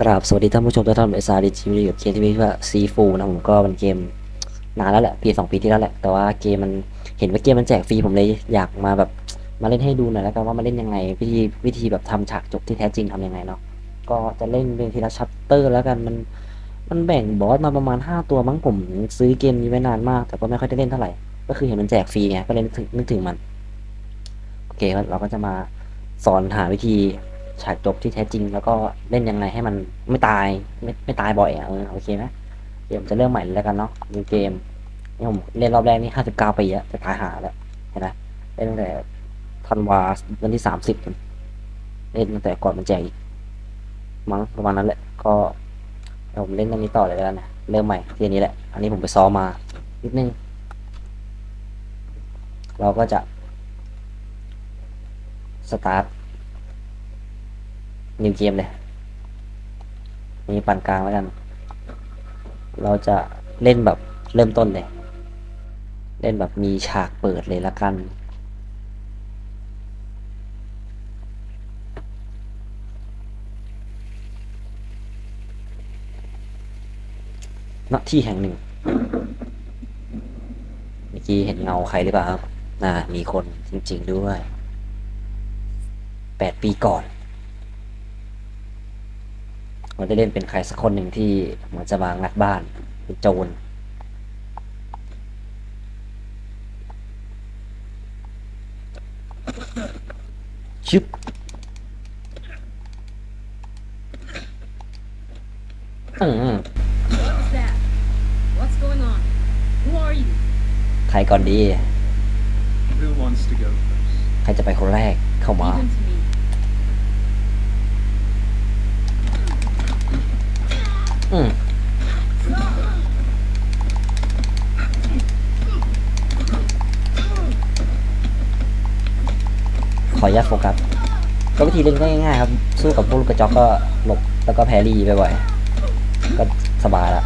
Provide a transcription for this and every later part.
กราบสวัสดีท่านผู้ชมทุกท่านเอสอาร์ดีจีวีกับเกมที่มีชื่อว่าซีฟูนะผมก็เป็นเกมนานแล้วแหละปีสองปีที่แล้วแหละ แต่ว่าเกมมันเห็นว่าเกมมันแจกฟรีผมเลยอยากมาแบบมาเล่นให้ดูหน่อยแล้วกันว่ามาเล่นยังไงวิธีวิธีแบบทำฉากจบที่แท้จริงทำยังไงเนาะก็จะเล่นเป็นทีละชัปเตอร์แล้วกันมันมันแบ่งบอสมาประมาณ 5 ตัวมั้งผมซื้อเกมนี้ไว้นานมาก แต่ก็ไม่ค่อยได้เล่นเท่าไหร่ก็คือเห็นมันแจกฟรีไงก็เลยนึกถึงนึกถึงมันโอเคเราก็จะมาสอนหาวิธี ฉากจบที่แท้จริง แล้วก็เล่นยังไงให้มันไม่ตายไม่ไม่ตายบ่อยอะเออโอเคไหมเดี๋ยวผมจะเริ่มใหม่เลยแล้วกันเนาะเกมนี่ผมเล่นรอบแรกนี่ห้าสิบเก้าปีอะจะตายหาแล้วเห็นไหมเล่นตั้งแต่ธันวาวันที่สามสิบเล่นตั้งแต่ก่อนมันแจกอีกมั้งประมาณนั้นแหละ ก็เดี๋ยวผมเล่นเรื่องนี้ต่อเลยแล้วกันนะเริ่มใหม่ทีนี้แหละ อันนี้ผมไปซ้อมมานิดนึง เราก็จะสตาร์ท นิวเกมเลย มีปั่นกลางแล้วกัน เราจะเล่นแบบเริ่มต้นเลย เล่นแบบมีฉากเปิดเลยละกัน ณ ที่แห่งหนึ่ง เมื่อกี้เห็นเงาใครหรือเปล่าครับ น่า มีคนจริง ๆ ด้วย แปดปีก่อน มันจะเล่นเป็นใครสักคนหนึ่งที่เหมือนจะมางัดบ้านเป็นโจรชึบอืม What's that? What's going on? Who are you? ใครก่อนดี Who wants to go first? ใครจะไปคนแรกเข้ามา อืมขออนุญาตโฟกัสก็วิธีเล่นก็ง่ายๆครับ สู้กับพวกลูกกระจอกก็หลบแล้วก็แพรี่ไปบ่อยๆก็สบายละ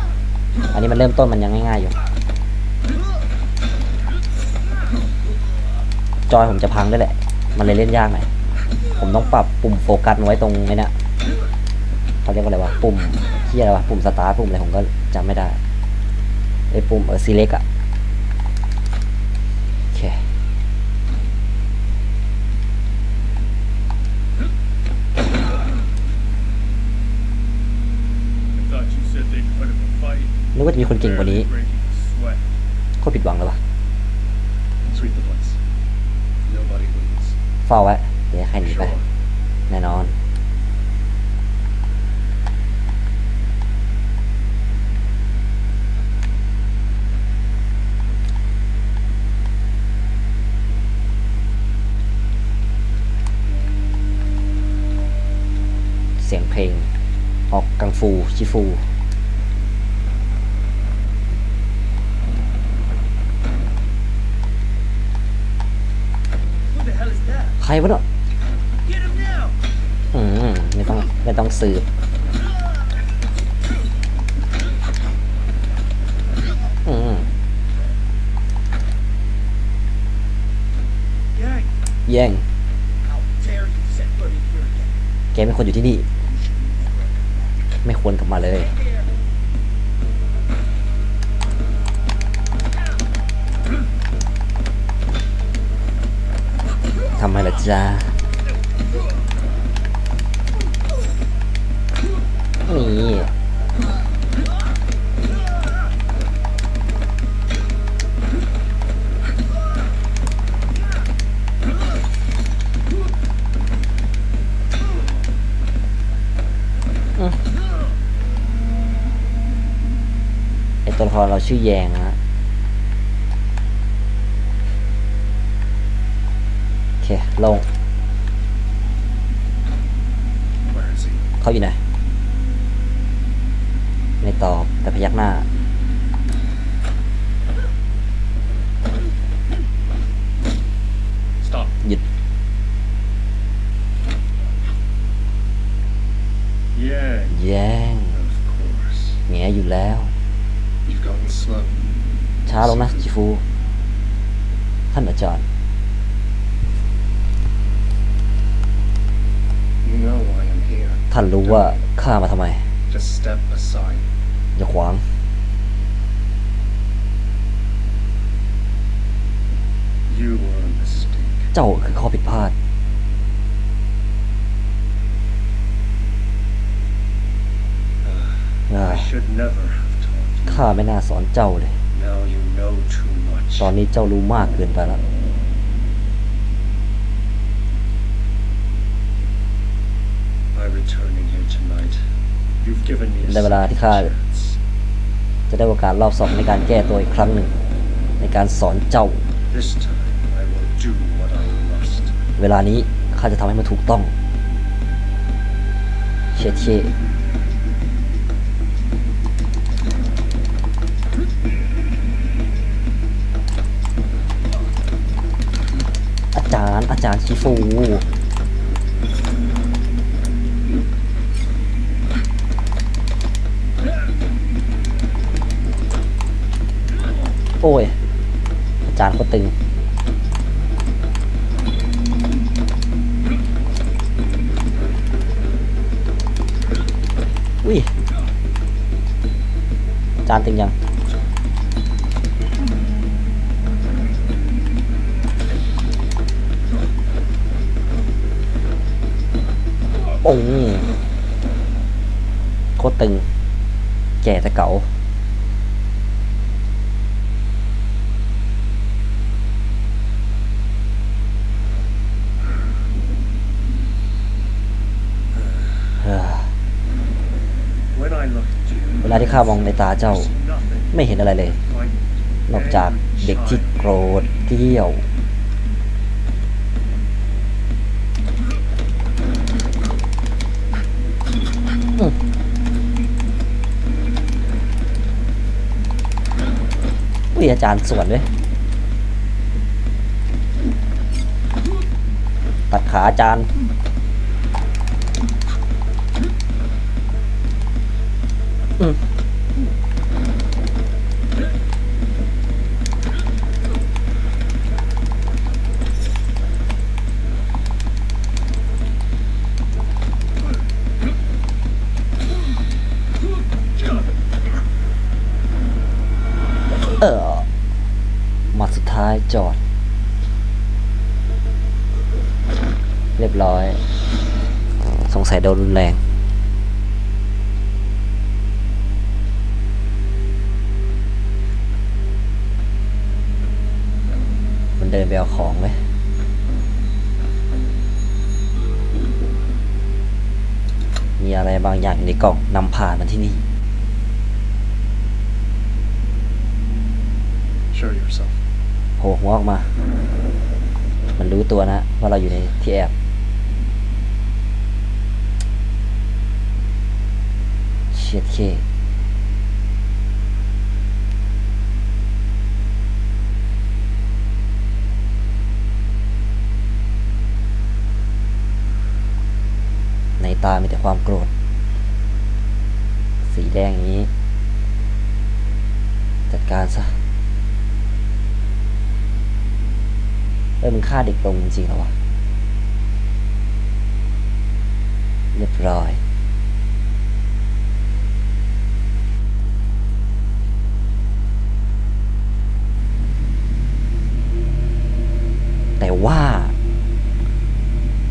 อันนี้มันเริ่มต้นมันยังง่ายๆอยู่ จอยผมจะพังด้วยแหละ มันเลยเล่นยากหน่อยผมต้องปรับปุ่มโฟกัสไว้ตรงไอ้เนี่ยเขาเรียกว่าอะไรวะปุ่ม ที่อะไรวะปุ่มสตาร์ทปุ่มอะไรผมก็จำไม่ได้ไอ้ปุ่มเออซีเล็กอะโอเค I thought you said they'd put up a fight. นึกว่าจะมีคนเก่งกว่านี้ Barely breaking a sweat. โคตรผิดหวังเลยว่ะ Sweep the place. Nobody leaves. เฝ้าไว้เดี๋ยวให้ใครหนีไป Sure. แน่นอน ลง ออกกังฟู ชิฟู ใครวะเนาะอืม ไม่ต้อง ไม่ต้องสืบอืม แย่ง แกเป็นคนอยู่ที่นี่ ไม่ควรกลับมาเลย ทำไมล่ะจ๊ะนี่ ตัวละครเราชื่อแยงนะฮะโอเค ลง Where is he? เขาอยู่ไหน ไม่ตอบแต่พยักหน้า Stop. หยุด Yeah, แย่ง of course. แงอยู่แล้ว You've gotten slow. ช้าลงนะจิฟู ท่านอาจารย์ You know why I'm here. ท่านรู้ว่าข้ามาทำไม Just step aside. อย่าขวาง You were a mistake. เจ้าคือข้อผิดพลาดอ่า I should never have taught you. ข้าไม่น่าสอนเจ้าเลย Now you know too much. ตอนนี้เจ้ารู้มากเกินไปแล้ว By returning here tonight, you've given me a ได้เวลาที่ข้า second chance. จะได้โอกาสรอบสองในการแก้ตัวอีกครั้งหนึ่ง ในการสอนเจ้า This time, I will do what I must. เวลานี้ข้าจะทำให้มันถูกต้อง เชดเช จารย์อาจารย์ชิฟู โอ้ย อาจารย์ก็ตึงอุ้ย อาจานตึงยัง อ้โคตรตึง แก่แต่เก่าเวลาที่ข้ามองในตาเจ้า ไม่เห็นอะไรเลย นอกจากเด็กที่โกรธเกี้ยว อุ้ยอาจารย์สวนด้วยตัดขาอาจารย์ายจอด เรียบร้อย สงสัยโดนรุนแรง มันเดินไปเอาของไหมมีอะไรบางอย่างในกล่องนำผ่านมาที่นี่ โผล่หัวออกมา มันรู้ตัวนะว่าเราอยู่ในที่แอบ เชียดเคในตามีแต่ความโกรธ สีแดงอย่างนี้ จัดการซะ เออมึงฆ่าเด็กลงจริงๆเหรอวะเรียบร้อยแต่ว่า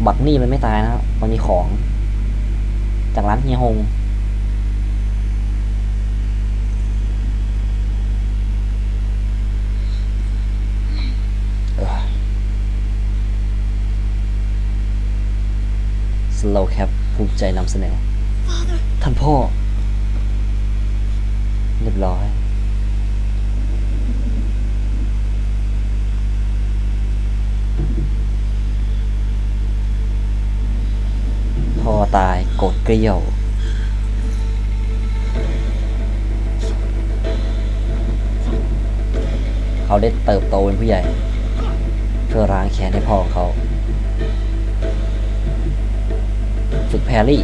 บักนี่มันไม่ตายนะครับมันมีของ จากร้านเฮียฮง สโลแคปภูมิใจนำเสนอ ท่านพ่อ เรียบร้อย พ่อตายโกรธเกรี้ยวเขาได้เติบโตเป็นผู้ใหญ่ เพื่อล้างแค้นให้พ่อของเขา แพรรี่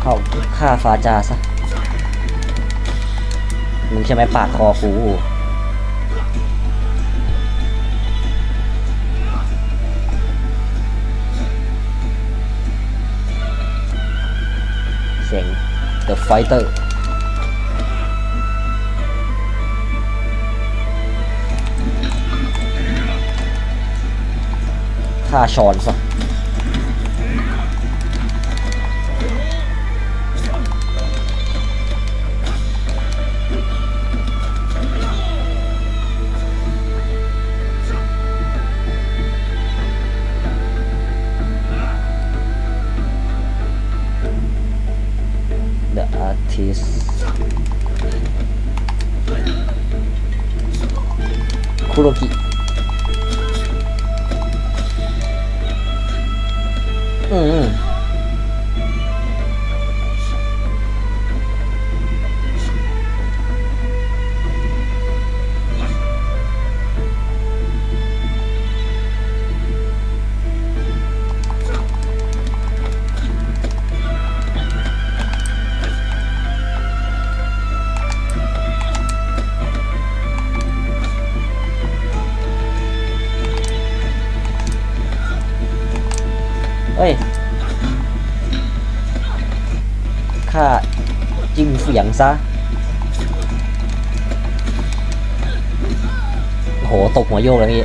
เข้าฆ่าฟาจาซะ มึงใช่ไหมปาดคอกูเสียง The Fighter ฆ่าชอนซะ The artist คุโรกิ อื ซะ โห ตกหัวโยกเลยพี่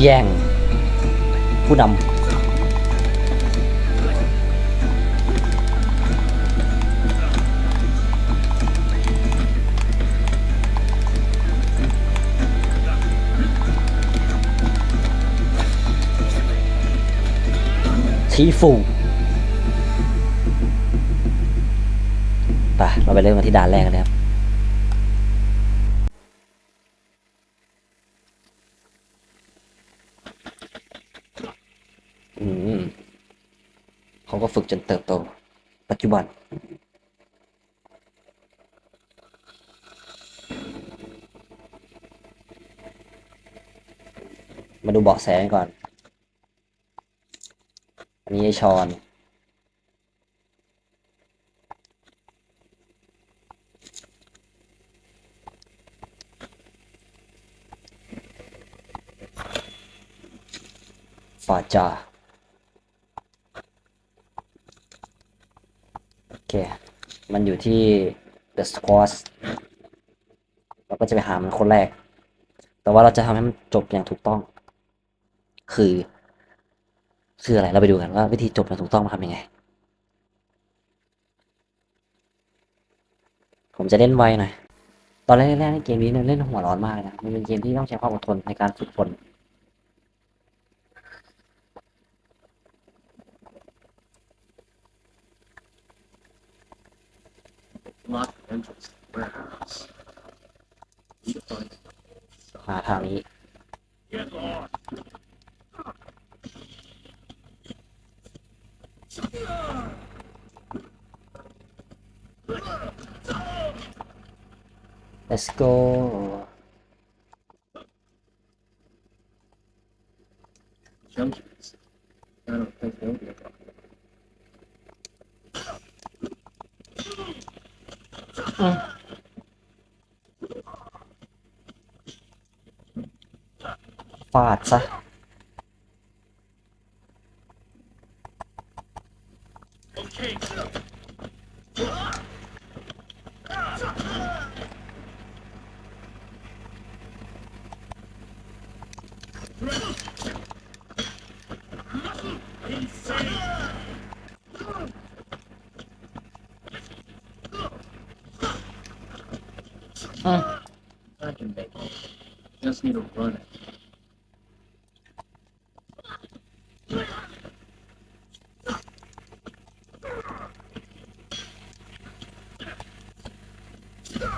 แย่ง ผู้นำีฟูไปเราไปเริ่มกันที่ด่านแรกกันเลยครับอืมเขาก็ฝึกจนเติบโต ปัจจุบัน มาดูเบาะแสก่อน อันนี้ไอชอนฟาจาโอเค มันอยู่ที่ The Squash เราก็จะไปหามันคนแรก แต่ว่าเราจะทำให้มันจบอย่างถูกต้อง คือ คืออะไรเราไปดูกันว่าวิธีจบอย่าถูกต้องมันทำยังไง ผมจะเล่นไวหน่อยตอนแรกๆในเกมนี้เนี่ยเล่นหัวร้อนมากนะมันเป็นเกมที่ต้องใช้ความอดทนในการฝึกฝน Lock the entrance to the warehouse. Need to find หาทางนี้ Let's go. Jumpers. I don't think there'll be a problem. Uh.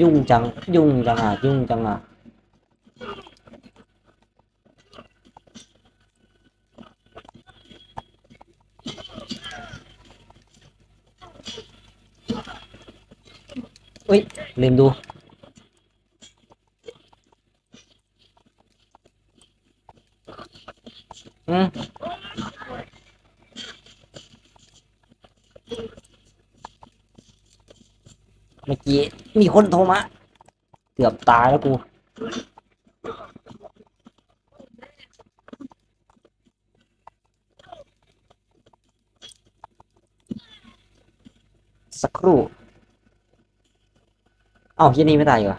ยุ่งจังยุ่งจัง ยุ่งจังอะ ยุ่งจังอะอุ้ยลืมดูอืมเมื่อกี้ มีคนโทรมาเกือบตายแล้วกู สักครู่ เอ้ายี่นี่ไม่ตายเหรอ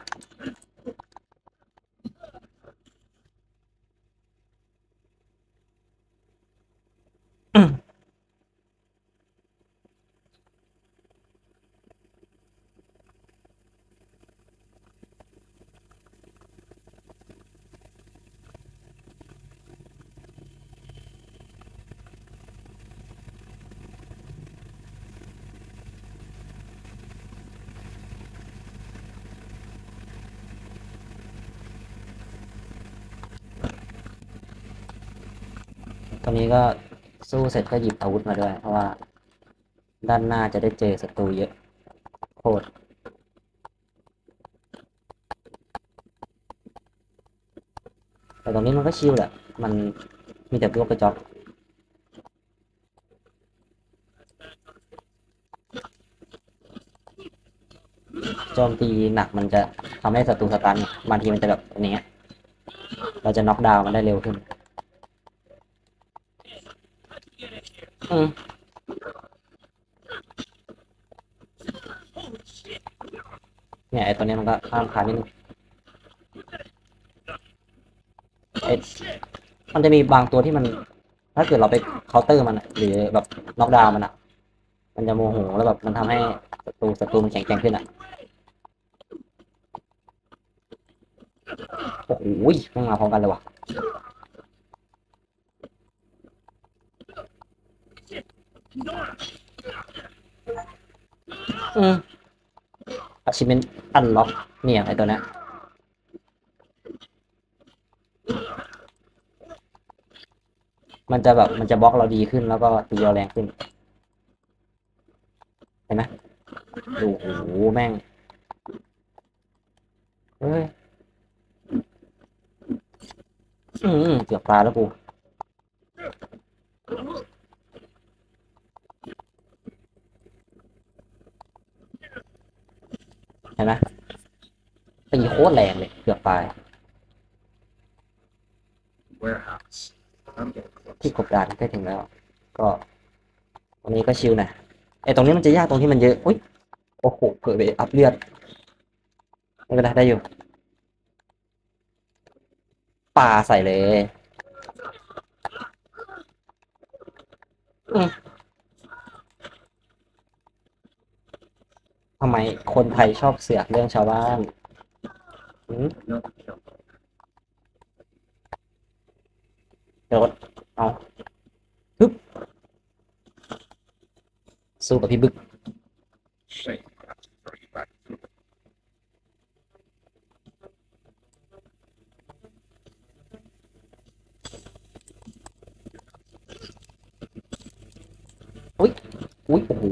ตอนนี้ก็สู้เสร็จก็หยิบอาวุธมาด้วย เพราะว่า ด้านหน้าจะได้เจอศัตรูเยอะโคตรแต่ตรงนี้มันก็ชิลแหละ มันมีแต่พวกกระจอกโจมตีหนักมันจะทำให้ศัตรูสตันบางทีมันจะแบบนี้ เราจะน็อกดาวน์มันได้เร็วขึ้น อืมเนี่ยไอตัวเนี้ยมันก็ข้ามขานิดนึงไอมันจะมีบางตัวที่มัน ถ้าเกิดเราไปเคาน์เตอร์มันอะหรือแบบน็อกดาวน์มันอะมันจะโมโหแล้วแบบมันทำให้ศัตรูศัตรูมันแข็งแกร่งขึ้นอะโอ้โหแม่งมาพร้อมกันเลยว่ะ อืม achievement unlock เนี่ยไอตัวนี้มันจะแบบมันจะบล็อกเราดีขึ้นแล้วก็ตีเราแรงขึ้น เห็นไหมดูโอ้โหแม่ง เฮ้ย อืมเกือบตายแล้วกู ห็นไหมตีโคตรแรงเลย เกือบตาย Warehouse. I'm getting close. ที่กบดานใกล้ถึงแล้ว ก็วันนี้ก็ชิลนะไอตรงนี้มันจะยากตรงที่มันเยอะอุ้ยโอ้โหเกิดไปอัพเลือดไม่เป็นไรได้อยู่ ป่าใส่เลยอืม ทำไมคนไทยชอบเสือกเรื่องชาวบ้านอืม No, no. โดดเอาฮึบสู้กับพี่บึก Shame. I have to throw you back. อุ้ยโอ้โห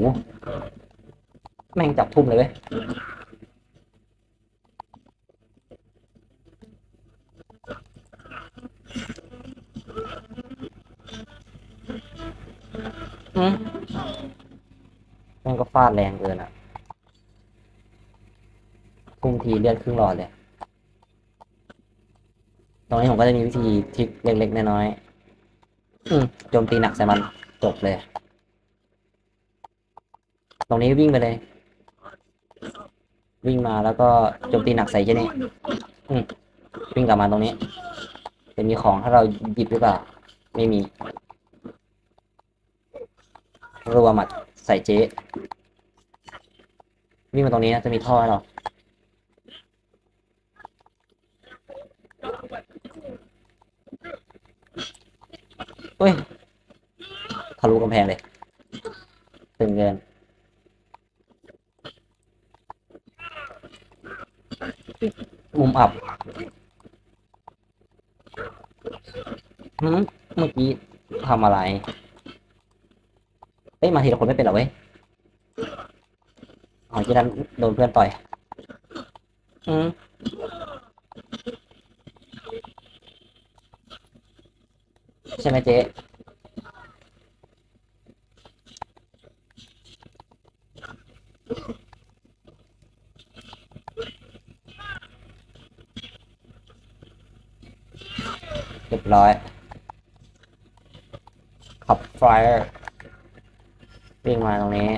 แม่งจับทุ่มเลยเว้ยอืมแม่งก็ฟาดแรงเกินอะกุ้งทีเลือดครึ่งหลอดเลย ตรงนี้ผมก็จะมีวิธีทริคเล็กๆ น้อยๆอืมโจมตีหนักใส่มันจบเลย ตรงนี้วิ่งไปเลย วิ่งมาแล้วก็โจมตีหนักใส่เจนี่อืมวิ่งกลับมาตรงนี้จะมีของถ้าเราหยิบหรือเปล่า ไม่มีรัวหมัดใส่เจ๊วิ่งมาตรงนี้นะจะมีท่อให้เราเฮ้ยทะลุกำแพงเลยตึงเกิน มุมอับหืมเมื่อกี้ทำอะไรเอ้ย มาทีละคนไม่เป็นหรอเว้ยอ๋อที่นั้นโดนเพื่อนต่อย อืมใช่ไหมเจ๊ เร้อยขับไฟวิ่งมาตรงนี้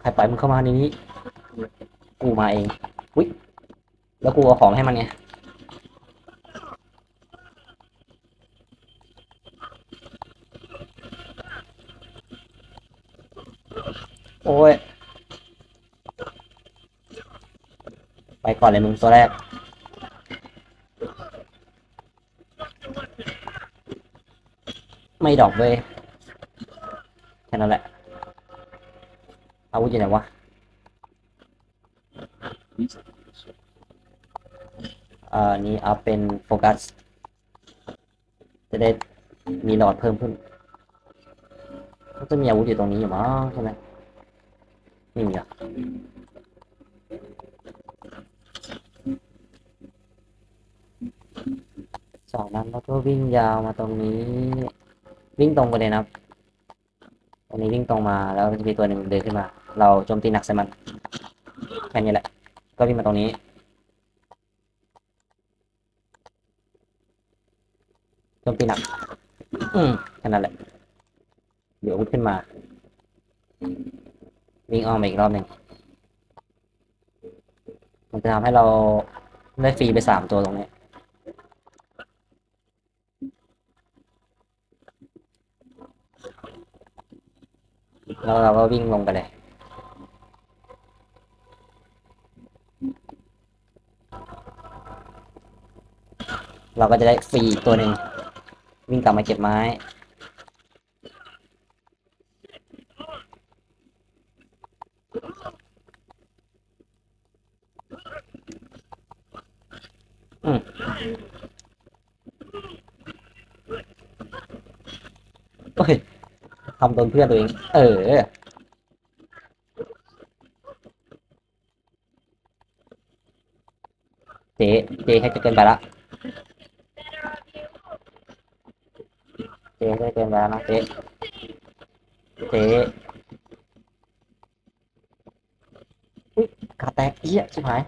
ใครปล่อยมึงเข้ามาในนี้ กูมาเองอุ้ยแล้วกูเอาของให้มันไงโอ้ย ไปก่อนเลยมึงตัวแรก ไม่ดรอกเว้ยแค่นั้นแหละอาวุธอยู่ไหนวะอ่านี่อัพเป็นโฟกัส จะได้มีหลอดเพิ่มขึ้นก็จะมีอาวุธอยู่ตรงนี้อยู่มั้งใช่ไหมไม่มีอะจากนั้นเราก็วิ่งยาวมาตรงนี้ วิ่งตรงไปเลยนะครับตรงนี้วิ่งตรงมาแล้วจะมีตัวหนึ่งเดินขึ้นมา เราโจมตีหนักใส่มันแค่นี้แหละ ก็วิ่งมาตรงนี้โจมตีหนัก อืมแค่นั้นแหละ เดี๋ยวอาวุธขึ้นมา วิ่งอ้อมมาอีกรอบหนึ่งมันจะทำให้เราได้ฟรีไปสามตัวตรงนี้ แล้วเราก็วิ่งลงไปเลยเราก็จะได้ฟรีตัวหนึ่งวิ่งกลับมาเก็บไม้ อืมโอ้ย ทำโดนเพื่อนตัวเอง เออ เจ๊เจ๊ให้จะเกินไปละเจ๊ให้เกินไปแล้วนะเจ๊เจ๊อุ้ยกาแตกเอี้ยชิบหาย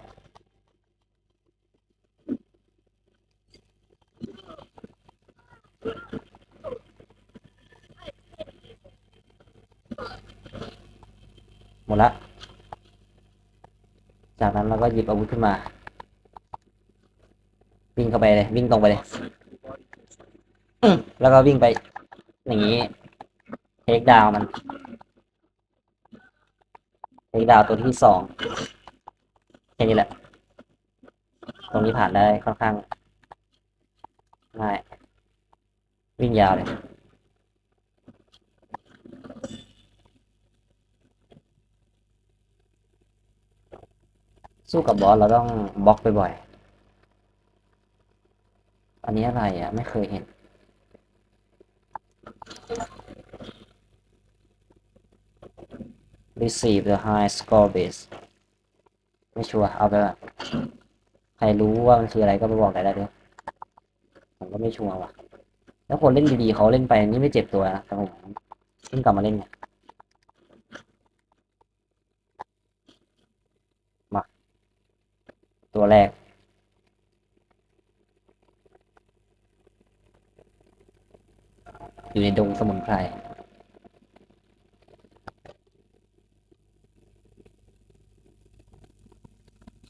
หมดละ จากนั้นเราก็หยิบอาวุธขึ้นมา วิ่งเข้าไปเลย วิ่งตรงไปเลย แล้วก็วิ่งไป อย่างนี้เทคดาวมันเทคดาวตัวที่สองแค่นี้แหละ ตรงนี้ผ่านได้ค่อนข้างง่ายวิ่งยาวเลย สู้กับบอสเราต้องบล็อกบ่อยๆ อันนี้อะไรอะ ไม่เคยเห็น receive the high score base ไม่ชัวร์เอาไปก่อนใครรู้ว่ามันคืออะไรก็ไปบอกได้ด้วยผมก็ไม่ชัวร์ว่ะ แล้วคนเล่นดีๆเขาเล่นไปนี่ไม่เจ็บตัวนะแต่ผมเพิ่งกลับมาเล่นเนี่ย ตัวแรก อยู่ในดงสมุนไพร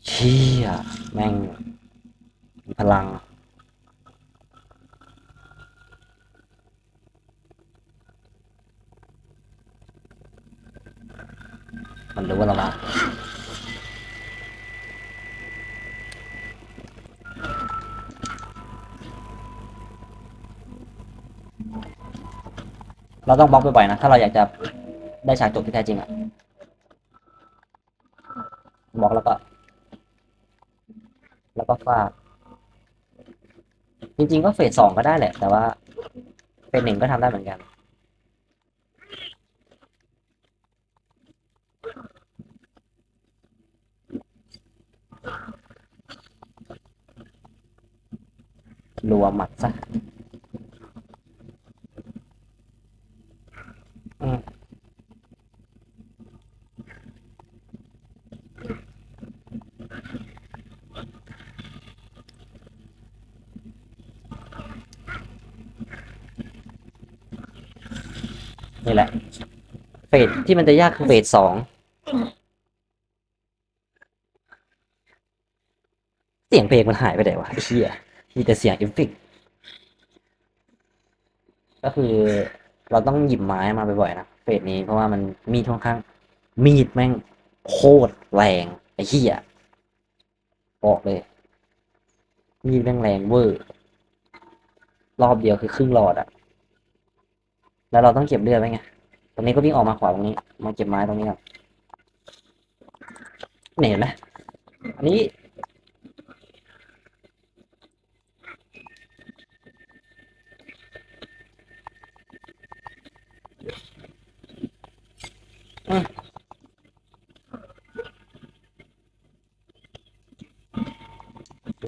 เชี่ยแม่งพลัง เราต้องบล็อกบ่อยๆนะ ถ้าเราอยากจะได้ฉากจบที่แท้จริงอะบล็อกแล้วก็ แล้วก็ฟาดจริงๆก็เฟสสองก็ได้แหละ แต่ว่าเฟสหนึ่งก็ทำได้เหมือนกันรัวหมัดซะอืมนี่แหละ เฟ สที่มันจะยากคือเฟสสองเสียงเพลงมันหายไปไหนวะไอ้เหี้ยมีแต่เสียงเอฟเฟกก็คือเราต้องหยิบไม้มาบ่อยๆนะเฟสนี้เพราะว่ามันมีดค่อนข้าง มีดแม่งโคตรแรงไอ้เหี้ยบอกเลย มีดแม่งแรงเวอร์ รอบเดียวคือครึ่งหลอดอะแล้วเราต้องเก็บเลือดไว้ไง รงนี้ก็วิ่งออกมาขวาตรงนี้ มาเก็บไม้ตรงนี้ครับเนี่ยเห็นไหมอันนี้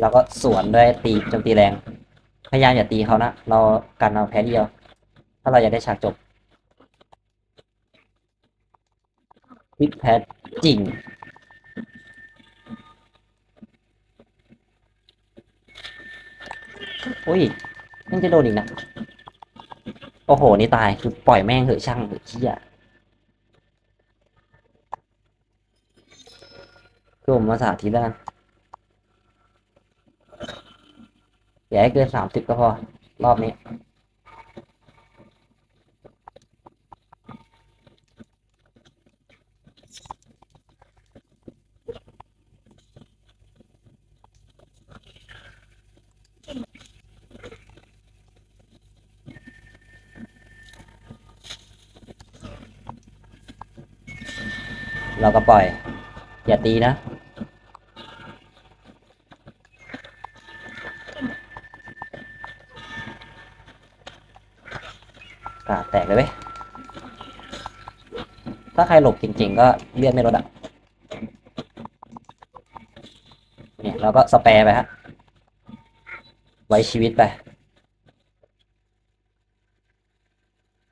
เราก็สวนด้วยตีโจมตีแรง พยายามอย่าตีเขานะ เรากันเอาแพ้เดียว ถ้าเราอยากได้ฉากจบวิก แพ้จริง อุ้ยยังจะโดนอีกนะ โอ้โห นี่ตาย คือปล่อยแม่งเหอะช่างเหอะเชี่ยคือผมมาสาธิตแล้วกันอย่าให้เกินสามสิบก็พอ รอบนี้ เราก็ปล่อย อย่าตีนะ กาแตกเลยเว้ย ถ้าใครหลบจริง ๆ ก็เลือนไม่ลดอะ เนี่ยเราก็สแปรไปฮะ ไว้ชีวิตไป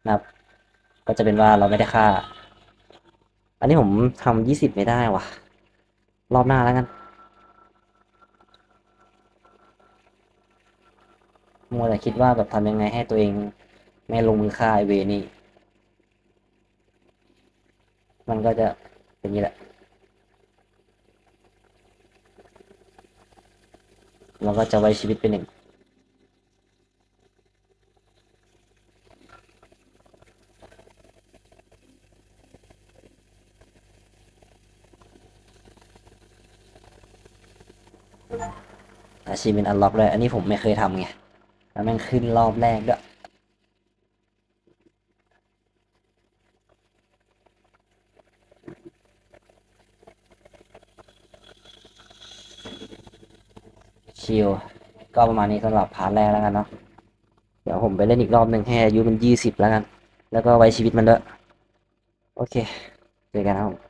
นะครับ ก็จะเป็นว่าเราไม่ได้ฆ่า อันนี้ผมทำยี่สิบไม่ได้ว่ะ รอบหน้าแล้วกันมัวแต่คิดว่าแบบทำยังไงให้ตัวเองไม่ลงมือฆ่าไอเวนี่ มันก็จะเป็นอย่างนี้แหละ เราก็จะไว้ชีวิตเป็นหนึ่ง ชีพเป็นอันล็อกเลยอันนี้ผมไม่เคยทำไง แล้วม่งขึ้นรอบแรกด้วย ชิลก็ประมาณนี้สำหรับพาร์ทแรกแล้วกันเนาะ เดี๋ยวผมไปเล่นอีกรอบหนึ่งให้อายุมันยี่สิบแล้วกัน แล้วก็ไว้ชีวิตมันด้วย โอเค เจอกันครับผม